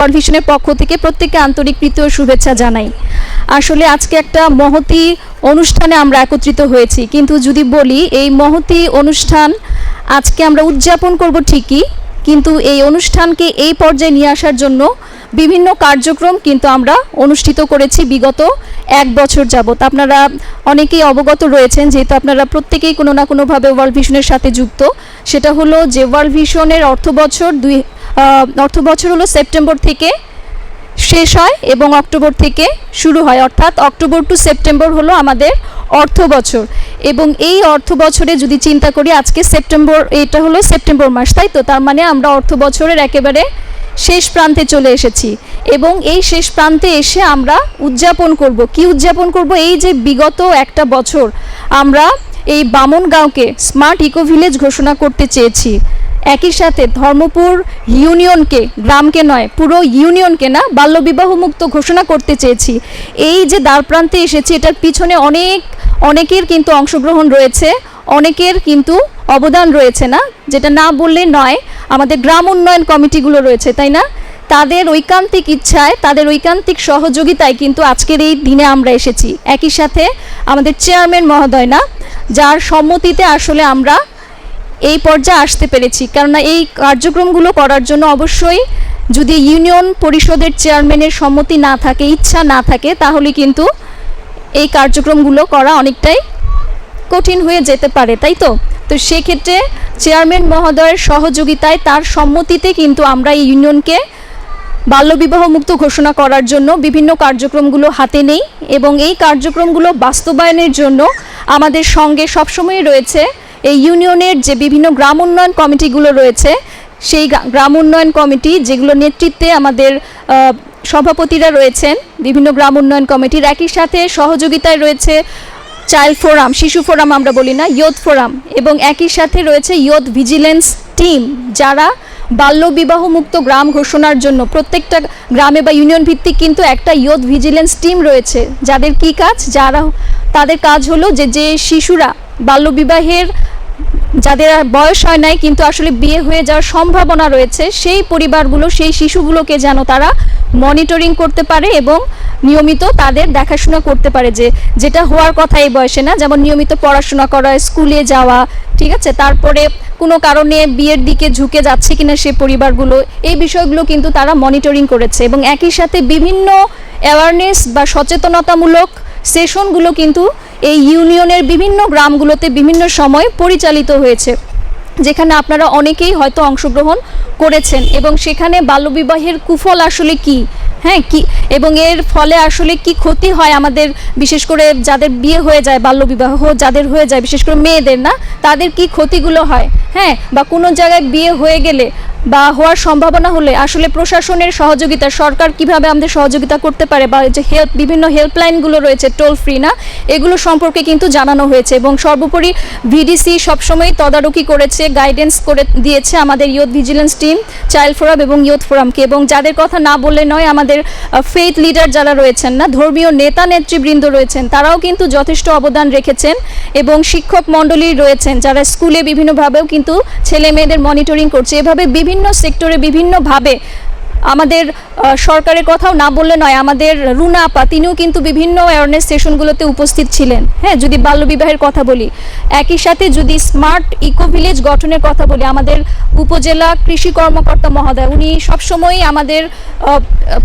World পক্ষ থেকে প্রত্যেককে আন্তরিক প্রীতি ও শুভেচ্ছা জানাই। আসলে আজকে একটা মহতি অনুষ্ঠানে আমরা একত্রিত হয়েছি। কিন্তু যদি বলি, এই মহতি অনুষ্ঠান আজকে আমরা উদযাপন করব ঠিকই, কিন্তু এই অনুষ্ঠানকে এই পর্যায়ে নিয়ে আসার জন্য বিভিন্ন কার্যক্রম কিন্তু আমরা অনুষ্ঠিত করেছি বিগত এক বছর যাবত আপনারা অনেকেই অবগত রয়েছেন যেহেতু আপনারা প্রত্যেকেই কোনো না কোনোভাবে ওয়ার্ল্ড ভিশনের সাথে যুক্ত। সেটা হলো যে ওয়ার্ল্ড ভিশনের অর্থ বছর দুই অর্থ বছর হলো সেপ্টেম্বর থেকে শেষ হয় এবং অক্টোবর থেকে শুরু হয়। অর্থাৎ অক্টোবর টু সেপ্টেম্বর হলো আমাদের অর্থ বছর। এবং এই অর্থ বছরে যদি চিন্তা করি, আজকে সেপ্টেম্বর, এটা হলো সেপ্টেম্বর মাস, তাই তো? তার মানে আমরা অর্থ বছরের একেবারে শেষ প্রান্তে চলে এসেছি এবং এই শেষ প্রান্তে এসে আমরা উদযাপন করব। কি উদযাপন করব? এই যে বিগত একটা বছর আমরা এই বামনগাঁওকে স্মার্ট ইকো ভিলেজ ঘোষণা করতে চেয়েছি। একই সাথে ধর্মপুর ইউনিয়নকে, গ্রামকে নয়, পুরো ইউনিয়নকে না বাল্যবিবাহ মুক্ত ঘোষণা করতে চেয়েছি। এই যে দ্বার প্রান্তে এসেছি, এটার পিছনে অনেক, অনেকের কিন্তু অংশগ্রহণ রয়েছে, অনেকের কিন্তু অবদান রয়েছে না, যেটা না বললে নয়, আমাদের গ্রাম উন্নয়ন কমিটিগুলো রয়েছে, তাই না? তাদের ঐকান্তিক ইচ্ছায়, তাদের ঐকান্তিক সহযোগিতায় কিন্তু আজকের এই দিনে আমরা এসেছি। একই সাথে আমাদের চেয়ারম্যান মহোদয় না, যার সম্মতিতে আসলে আমরা এই পর্যায়ে আসতে পেরেছি। কেননা এই কার্যক্রমগুলো করার জন্য অবশ্যই যদি ইউনিয়ন পরিষদের চেয়ারম্যানের সম্মতি না থাকে, ইচ্ছা না থাকে, তাহলে কিন্তু এই কার্যক্রমগুলো করা অনেকটাই কঠিন হয়ে যেতে পারে, তাই তো? তো সেক্ষেত্রে চেয়ারম্যান মহোদয়ের সহযোগিতায় তার সম্মতিতে কিন্তু আমরা এই ইউনিয়নকে বাল্যবিবাহ মুক্ত ঘোষণা করার জন্য বিভিন্ন কার্যক্রমগুলো হাতে নেই এবং এই কার্যক্রমগুলো বাস্তবায়নের জন্য আমাদের সঙ্গে সবসময় রয়েছে এই ইউনিয়নের যে বিভিন্ন গ্রাম উন্নয়ন কমিটিগুলো রয়েছে, সেই গ্রা- গ্রাম উন্নয়ন কমিটি যেগুলো নেতৃত্বে আমাদের সভাপতিরা রয়েছেন, বিভিন্ন গ্রাম উন্নয়ন কমিটির একই সাথে সহযোগিতায় রয়েছে চাইল্ড ফোরাম শিশু ফোরাম আমরা বলি না ইয়ুথ ফোরাম এবং একই সাথে রয়েছে ইয়ুথ ভিজিলেন্স টিম যারা বাল্য বিবাহ মুক্ত গ্রাম ঘোষণার জন্য প্রত্যেকটা গ্রামে বা ইউনিয়ন ভিত্তিক কিন্তু একটা ইয়ুথ ভিজিলেন্স টিম রয়েছে। যাদের কি কাজ? যারা, তাদের কাজ হলো যে যে শিশুরা বাল্যবিবাহের যাদের বয়স হয় নাই, কিন্তু আসলে বিয়ে হয়ে যাওয়ার সম্ভাবনা রয়েছে, সেই পরিবারগুলো, সেই শিশুগুলোকে যেন তারা মনিটরিং করতে পারে এবং নিয়মিত তাদের দেখাশোনা করতে পারে যে যেটা হওয়ার কথা এই বয়সে না, যেমন নিয়মিত পড়াশোনা করা, স্কুলে যাওয়া, ঠিক আছে? তারপরে কোনো কারণে বিয়ের দিকে ঝুঁকে যাচ্ছে কিনা সে পরিবারগুলো, এই বিষয়গুলো কিন্তু তারা মনিটরিং করেছে এবং একই সাথে বিভিন্ন অ্যাওয়ারনেস বা সচেতনতামূলক সেশনগুলো কিন্তু এই ইউনিয়নের বিভিন্ন গ্রামগুলোতে বিভিন্ন সময় পরিচালিত হয়েছে। যেখানে আপনারা অনেকেই হয়তো অংশগ্রহণ করেছেন এবং সেখানে বাল্যবিবাহের কুফল আসলে কি? হ্যাঁ কি এবং এর ফলে আসলে কি ক্ষতি হয় আমাদের, বিশেষ করে যাদের বিয়ে হয়ে যায়, বাল্যবিবাহ যাদের হয়ে যায়, বিশেষ করে মেয়েদের না, তাদের কি ক্ষতিগুলো হয়? হ্যাঁ বা কোনো জায়গায় বিয়ে হয়ে গেলে বা হওয়ার সম্ভাবনা হলে আসলে প্রশাসনের সহযোগিতা, সরকার কীভাবে আমাদের সহযোগিতা করতে পারে বা যে হেল্প বিভিন্ন হেল্পলাইনগুলো রয়েছে, টোল ফ্রি না, এগুলো সম্পর্কে কিন্তু জানানো হয়েছে এবং সর্বোপরি ভিডিসি সবসময় তদারকি করেছে গাইডেন্স করে দিয়েছে আমাদের youth vigilance team child forum এবং ইয়ুথ ফোরামকে এবং যাদের কথা না বললে নয়, আমাদের ফেথ লিডার যারা রয়েছেন না, ধর্মীয় নেতা নেতৃবৃন্দ রয়েছেন, তারাও কিন্তু যথেষ্ট অবদান রেখেছেন এবং শিক্ষক মণ্ডলী রয়েছেন যারা স্কুলে বিভিন্নভাবেও কিন্তু ছেলে মেয়েদের মনিটরিং করছে। এভাবে বিভিন্ন সেক্টরে বিভিন্নভাবে আমাদের সরকারের কথাও না বললে নয়, আমাদের রুনা আপা, তিনিও কিন্তু বিভিন্ন অ্যাওয়ারনেস সেশনগুলোতে উপস্থিত ছিলেন। হ্যাঁ যদি বাল্যবিবাহের কথা বলি, একই সাথে যদি স্মার্ট ইকো ভিলেজ গঠনের কথা বলি, আমাদের উপজেলা কৃষি কর্মকর্তা মহোদয়, উনি সবসময়ই আমাদের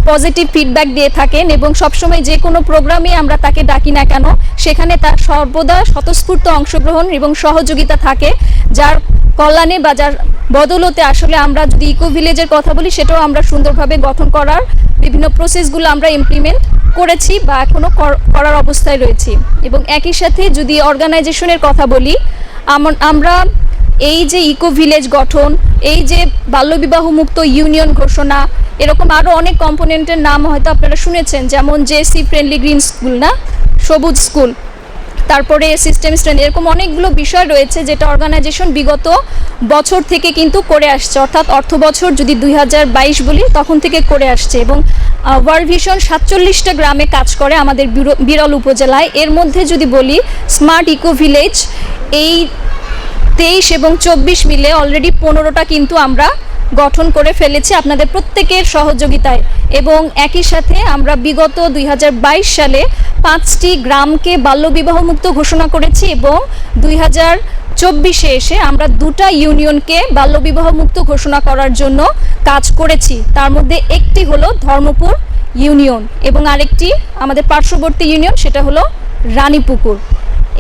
পজিটিভ ফিডব্যাক দিয়ে থাকেন এবং সবসময় যে কোনো প্রোগ্রামে আমরা তাকে ডাকি না কেন, সেখানে তার সর্বদা স্বতঃস্ফূর্ত অংশগ্রহণ এবং সহযোগিতা থাকে, যার কল্যাণে বাজার বদলতে আসলে আমরা যদি ইকো ভিলেজের কথা বলি, সেটাও আমরা সুন্দরভাবে গঠন করার বিভিন্ন প্রসেসগুলো আমরা ইমপ্লিমেন্ট করেছি বা এখনও করার অবস্থায় রয়েছি। এবং একই সাথে যদি অর্গানাইজেশনের কথা বলি আমরা এই যে ইকো ভিলেজ গঠন, এই যে বাল্যবিবাহ মুক্ত ইউনিয়ন ঘোষণা, এরকম আরও অনেক কম্পোনেন্টের নাম হয়তো আপনারা শুনেছেন, যেমন জেসি ফ্রেন্ডলি গ্রিন স্কুল না? সবুজ স্কুল তারপরে সিস্টেম স্ট্রেন্থ এরকম অনেকগুলো বিষয় রয়েছে যেটা অর্গানাইজেশন বিগত বছর থেকে কিন্তু করে আসছে। অর্থাৎ অর্থ বছর যদি দুই হাজার বাইশ বলি, তখন থেকে করে আসছে এবং ওয়ার্ল্ড ভিশন সাতচল্লিশটা গ্রামে কাজ করে আমাদের বির- বিরল উপজেলায়। এর মধ্যে যদি বলি স্মার্ট ইকো ভিলেজ এই তেইশ এবং চব্বিশ মিলে অলরেডি পনেরোটা কিন্তু আমরা গঠন করে ফেলেছি আপনাদের প্রত্যেকের সহযোগিতায়। এবং একই সাথে আমরা বিগত দুই হাজার বাইশ সালে পাঁচটি গ্রামকে বাল্যবিবাহ মুক্ত ঘোষণা করেছি এবং দুই চব্বিশে এসে আমরা দুটা ইউনিয়নকে বাল্যবিবাহ মুক্ত ঘোষণা করার জন্য কাজ করেছি। তার মধ্যে একটি হলো ধর্মপুর ইউনিয়ন এবং আরেকটি আমাদের পার্শ্ববর্তী ইউনিয়ন, সেটা হলো রানীপুকুর।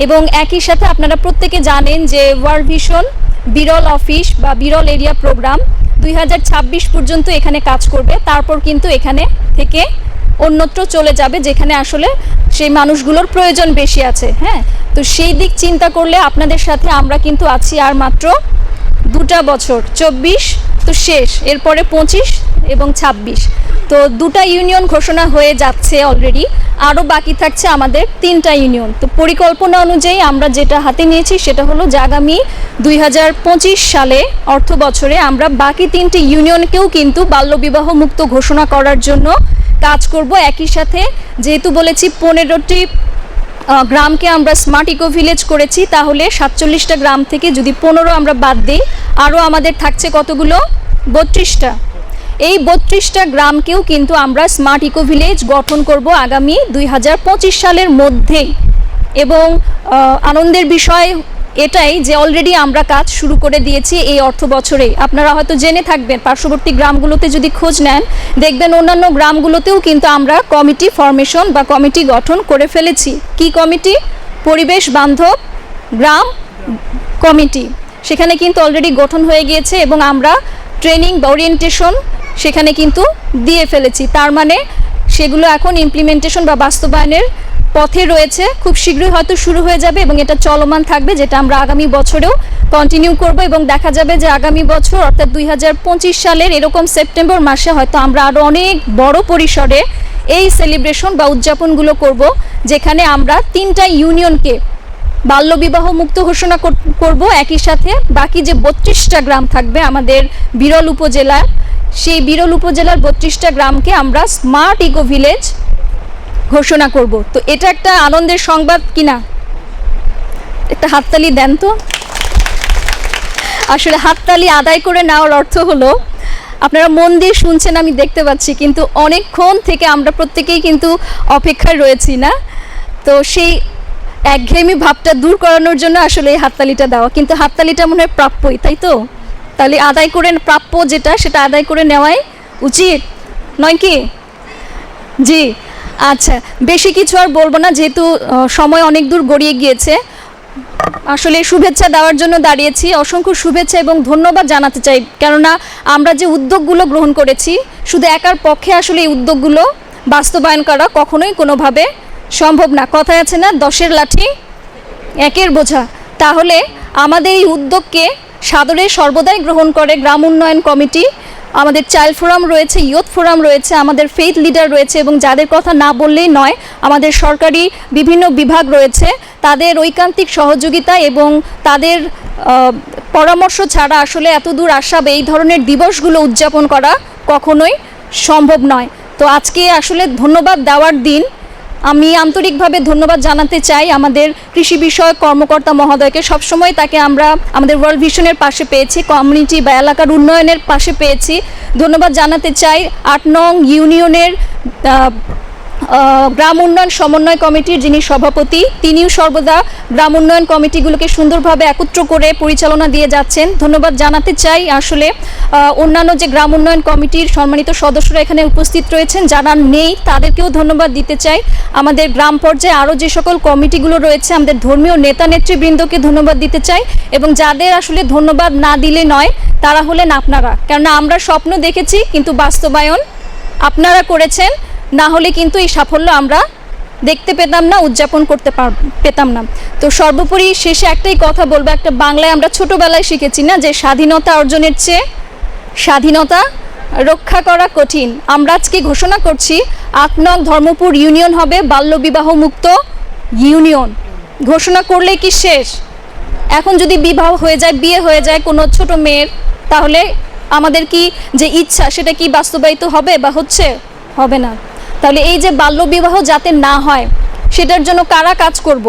এবং একই সাথে আপনারা প্রত্যেকে জানেন যে ওয়ার্ল্ড ভিশন বিরল অফিস বা বিরল এরিয়া প্রোগ্রাম দুই হাজার ছাব্বিশ পর্যন্ত এখানে কাজ করবে। তারপর কিন্তু এখানে থেকে অন্যত্র চলে যাবে, যেখানে আসলে সেই মানুষগুলোর প্রয়োজন বেশি আছে হ্যাঁ? তো সেই দিক চিন্তা করলে আপনাদের সাথে আমরা কিন্তু আছি আর মাত্র দুটা বছর, চব্বিশ তো শেষ, এরপরে পঁচিশ এবং ছাব্বিশ। তো দুটা ইউনিয়ন ঘোষণা হয়ে যাচ্ছে অলরেডি আরও বাকি থাকছে আমাদের তিনটা ইউনিয়ন। তো পরিকল্পনা অনুযায়ী আমরা যেটা হাতে নিয়েছি সেটা হলো যে আগামী দুই হাজার পঁচিশ সালে অর্থ বছরে আমরা বাকি তিনটি ইউনিয়নকেও কিন্তু বাল্যবিবাহ মুক্ত ঘোষণা করার জন্য কাজ করব। একই সাথে যেহেতু বলেছি পনেরোটি গ্রামকে আমরা স্মার্ট ইকো ভিলেজ করেছি, তাহলে সাতচল্লিশটা গ্রাম থেকে যদি পনেরো আমরা বাদ দিই, আরও আমাদের থাকছে কতগুলো? বত্রিশটা। এই বত্রিশটা গ্রামকেও কিন্তু আমরা স্মার্ট ইকো ভিলেজ গঠন করব আগামী দুই হাজার পঁচিশ সালের মধ্যেই। এবং আনন্দের বিষয় এটাই যে অলরেডি আমরা কাজ শুরু করে দিয়েছি এই অর্থ বছরে আপনারা হয়তো জেনে থাকবেন, পার্শ্ববর্তী গ্রামগুলোতে যদি খোঁজ নেন, দেখবেন অন্যান্য গ্রামগুলোতেও কিন্তু আমরা কমিটি ফরমেশন বা কমিটি গঠন করে ফেলেছি। কি কমিটি? পরিবেশ বান্ধব গ্রাম কমিটি। সেখানে কিন্তু অলরেডি গঠন হয়ে গিয়েছে এবং আমরা ট্রেনিং বা ওরিয়েন্টেশন সেখানে কিন্তু দিয়ে ফেলেছি। তার মানে সেগুলো এখন ইমপ্লিমেন্টেশন বা বাস্তবায়নের পথে রয়েছে। খুব শীঘ্রই হয়তো শুরু হয়ে যাবে এবং এটা চলমান থাকবে, যেটা আমরা আগামী বছরেও কন্টিনিউ করব এবং দেখা যাবে যে আগামী বছর, অর্থাৎ দুই হাজার পঁচিশ সালের এরকম সেপ্টেম্বর মাসে হয়তো আমরা আরও অনেক বড় পরিসরে এই সেলিব্রেশন বা উদযাপনগুলো করব, যেখানে আমরা তিনটা ইউনিয়নকে বাল্যবিবাহ মুক্ত ঘোষণা কর- করব। একই সাথে বাকি যে বত্রিশটা গ্রাম থাকবে আমাদের বিরল উপজেলার, সেই বিরল উপজেলার বত্রিশটা গ্রামকে আমরা স্মার্ট ইকো ভিলেজ ঘোষণা করব। তো এটা একটা আনন্দের সংবাদ কিনা? একটা হাততালি দেন তো। আসলে হাততালি আদায় করে নেওয়ার অর্থ হলো, আপনারা মন দিয়ে শুনছেন আমি দেখতে পাচ্ছি, কিন্তু অনেকক্ষণ থেকে আমরা প্রত্যেকেই কিন্তু অপেক্ষায় রয়েছি না। তো সেই একঘেয়েমি ভাবটা দূর করানোর জন্য আসলে এই হাততালিটা দেওয়া। কিন্তু হাততালিটা মনে হয় প্রাপ্যই, তাই তো? তাহলে আদায় করে প্রাপ্য যেটা, সেটা আদায় করে নেওয়াই উচিত, নয় কি? জি আচ্ছা বেশি কিছু আর বলব না, যেহেতু সময় অনেক দূর গড়িয়ে গিয়েছে। আসলে শুভেচ্ছা দেওয়ার জন্য দাঁড়িয়েছি। অসংখ্য শুভেচ্ছা এবং ধন্যবাদ জানাতে চাই, কেননা আমরা যে উদ্যোগগুলো গ্রহণ করেছি, শুধু একার পক্ষে আসলে এই উদ্যোগগুলো বাস্তবায়ন করা কখনোই কোনোভাবে সম্ভব না। কথায় আছে না, দশের লাঠি একের বোঝা। তাহলে আমাদের এই উদ্যোগকে সাদরে সর্বদাই গ্রহণ করে গ্রাম উন্নয়ন কমিটি আমাদের চাইল্ড ফোরাম রয়েছে ইয়ুথ ফোরাম রয়েছে, আমাদের ফেথ লিডার রয়েছে এবং যাদের কথা না বললেই নয়, আমাদের সরকারি বিভিন্ন বিভাগ রয়েছে। তাদের ঐকান্তিক সহযোগিতা এবং তাদের পরামর্শ ছাড়া আসলে এত দূর আসাবে এই ধরনের দিবসগুলো উদযাপন করা কখনোই সম্ভব নয়। তো আজকে আসলে ধন্যবাদ দেওয়ার দিন। আমি আন্তরিকভাবে ধন্যবাদ জানাতে চাই আমাদের কৃষি বিষয়ক কর্মকর্তা মহোদয়কে। সবসময় তাকে আমরা আমাদের ওয়ার্ল্ড ভিশনের পাশে পেয়েছি কমিউনিটি বা এলাকার উন্নয়নের পাশে পেয়েছি। ধন্যবাদ জানাতে চাই আট নং ইউনিয়নের গ্রাম উন্নয়ন সমন্বয় কমিটির যিনি সভাপতি, তিনিও সর্বদা গ্রাম উন্নয়ন কমিটিগুলোকে সুন্দরভাবে একত্র করে পরিচালনা দিয়ে যাচ্ছেন। ধন্যবাদ জানাতে চাই আসলে অন্যান্য যে গ্রাম উন্নয়ন কমিটির সম্মানিত সদস্যরা এখানে উপস্থিত রয়েছেন, যারা নেই তাদেরকেও ধন্যবাদ দিতে চাই। আমাদের গ্রাম পর্যায়ে আরও যে সকল কমিটিগুলো রয়েছে, আমাদের ধর্মীয় নেতা নেতৃবৃন্দকে ধন্যবাদ দিতে চাই এবং যাদের আসলে ধন্যবাদ না দিলে নয়, তারা হলেন আপনারা। কেননা আমরা স্বপ্ন দেখেছি, কিন্তু বাস্তবায়ন আপনারা করেছেন। না হলে কিন্তু এই সাফল্য আমরা দেখতে পেতাম না, উদযাপন করতে পেতাম না। তো সর্বোপরি শেষে একটাই কথা বলব, একটা বাংলায় আমরা ছোটোবেলায় শিখেছি না, যে স্বাধীনতা অর্জনের চেয়ে স্বাধীনতা রক্ষা করা কঠিন। আমরা আজকে ঘোষণা করছি আট নং ধর্মপুর ইউনিয়ন হবে বাল্যবিবাহ মুক্ত ইউনিয়ন। ঘোষণা করলে কি শেষ? এখন যদি বিবাহ হয়ে যায়, বিয়ে হয়ে যায় কোনো ছোট মেয়ের, তাহলে আমাদের কি যে ইচ্ছা, সেটা কি বাস্তবায়িত হবে বা হচ্ছে? হবে না। তাহলে এই যে বাল্যবিবাহ যাতে না হয়, সেটার জন্য কারা কাজ করব?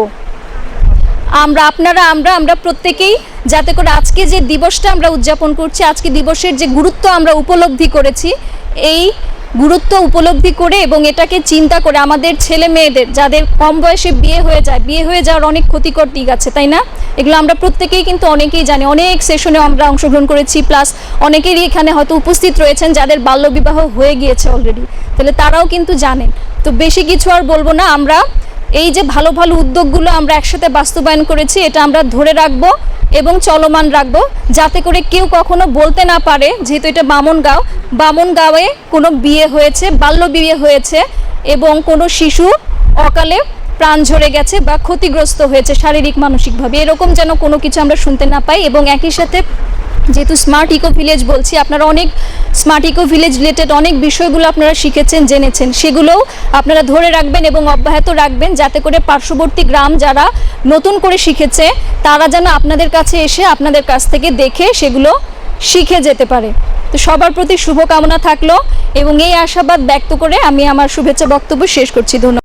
আমরা, আপনারা, আমরা আমরা প্রত্যেকেই যাতে করে আজকে যে দিবসটা আমরা উদযাপন করছি, আজকে দিবসের যে গুরুত্ব আমরা উপলব্ধি করেছি, এই গুরুত্ব উপলব্ধি করে এবং এটাকে চিন্তা করে আমাদের ছেলে মেয়েদের, যাদের কম বয়সে বিয়ে হয়ে যায়, বিয়ে হয়ে যাওয়ার অনেক ক্ষতিকর দিক আছে, তাই না? এগুলো আমরা প্রত্যেকেই কিন্তু অনেকেই জানি। অনেক সেশনে আমরা অংশগ্রহণ করেছি, প্লাস অনেকেরই এখানে হয়তো উপস্থিত রয়েছেন যাদের বাল্যবিবাহ হয়ে গিয়েছে অলরেডি তাহলে তারাও কিন্তু জানেন। তো বেশি কিছু আর বলব না, আমরা এই যে ভালো ভালো উদ্যোগগুলো আমরা একসাথে বাস্তবায়ন করেছি, এটা আমরা ধরে রাখব এবং চলমান রাখব। যাতে করে কেউ কখনো বলতে না পারে যেহেতু এটা বামনগাঁও, বামনগাঁওয়ে কোনো বিয়ে হয়েছে, বাল্য বিয়ে হয়েছে এবং কোনো শিশু অকালে প্রাণ ঝরে গেছে বা ক্ষতিগ্রস্ত হয়েছে শারীরিক, মানসিকভাবে। এরকম যেন কোনো কিছু আমরা শুনতে না পাই এবং একই সাথে যেহেতু স্মার্ট ইকো ভিলেজ বলছি, আপনারা অনেক স্মার্ট ইকো ভিলেজ রিলেটেড অনেক বিষয়গুলো আপনারা শিখেছেন, জেনেছেন। সেগুলোও আপনারা ধরে রাখবেন এবং অব্যাহত রাখবেন যাতে করে পার্শ্ববর্তী গ্রাম যারা নতুন করে শিখেছে, তারা যেন আপনাদের কাছে এসে আপনাদের কাছ থেকে দেখে সেগুলো শিখে যেতে পারে। তো সবার প্রতি শুভকামনা থাকল এবং এই আশাবাদ ব্যক্ত করে আমি আমার শুভেচ্ছা বক্তব্য শেষ করছি। ধন্যবাদ।